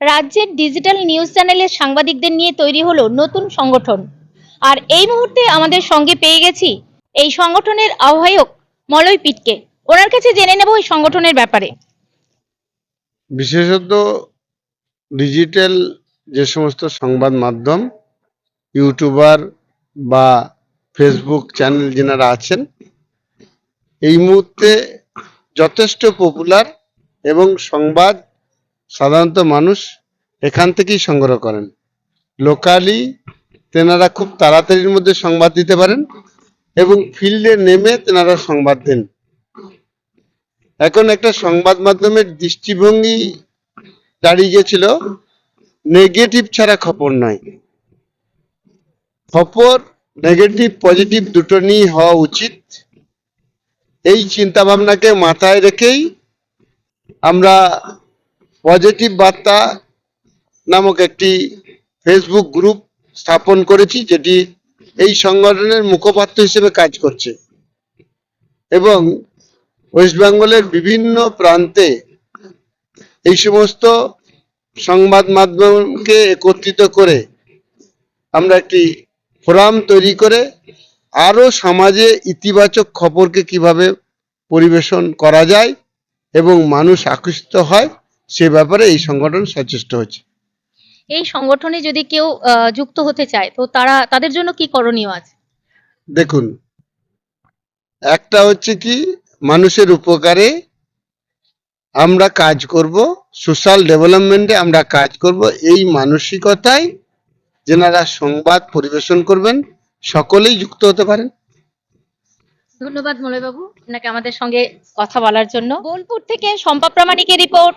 রাজ্যের digital news চ্যানেলের সাংবাদিকদের নিয়ে তৈরি হলো নতুন সংগঠন। আর এই মুহূর্তে আমাদের সঙ্গে পেয়ে গেছি এই সংগঠনের আহ্বায়ক মলয় পিটকে। ওনার কাছে জেনে নেব এই সংগঠনের ব্যাপারে। বিশেষত ডিজিটাল যে সমস্ত সংবাদ মাধ্যম ইউটিউবার বা ফেসবুক চ্যানেল যেনারা আছেন, এই মুহূর্তে যথেষ্ট পপুলার এবং সংবাদ সাধারণত মানুষ এখান থেকেই সংগ্রহ করেন। লোকালি তেনারা খুব তাড়াতাড়ির মধ্যে সংবাদ দিতে পারেন এবং ফিল্ডে নেমে তেনারা সংবাদ দেন। এখন একটা সংবাদ মাধ্যমের দৃষ্টিভঙ্গি দাঁড়িয়ে গেছিল নেগেটিভ ছাড়া খবর নয়। খবর নেগেটিভ পজিটিভ দুটো নিয়ে হওয়া উচিত। এই চিন্তা ভাবনাকে মাথায় রেখেই আমরা পজিটিভ বার্তা নামক একটি ফেসবুক গ্রুপ স্থাপন করেছি, যেটি এই সংগঠনের মুখপাত্র হিসেবে কাজ করছে। এবং ওয়েস্ট বেঙ্গলের বিভিন্ন প্রান্তে এই সমস্ত সংবাদ মাধ্যমকে একত্রিত করে আমরা একটি ফোরাম তৈরি করে আরও সমাজে ইতিবাচক খবরকে কীভাবে পরিবেশন করা যায় এবং মানুষ আকৃষ্ট হয় সে ব্যাপারে এই সংগঠন সচেষ্ট হচ্ছে। এই সংগঠনে যদি কেউ যুক্ত হতে চায় তো তারা তাদের জন্য কি করণীয় আছে? দেখুন একটা হচ্ছে কি মানুষের উপকারে আমরা কাজ করব সোশ্যাল ডেভেলপমেন্টে আমরা কাজ করব এই মানসিকতায় যেনারা সংবাদ পরিবেশন করবেন সকলেই যুক্ত হতে পারেন। ধন্যবাদ মলয়বাবু আপনাকে আমাদের সঙ্গে কথা বলার জন্য। বোলপুর থেকে শম্পা প্রামাণিকের report.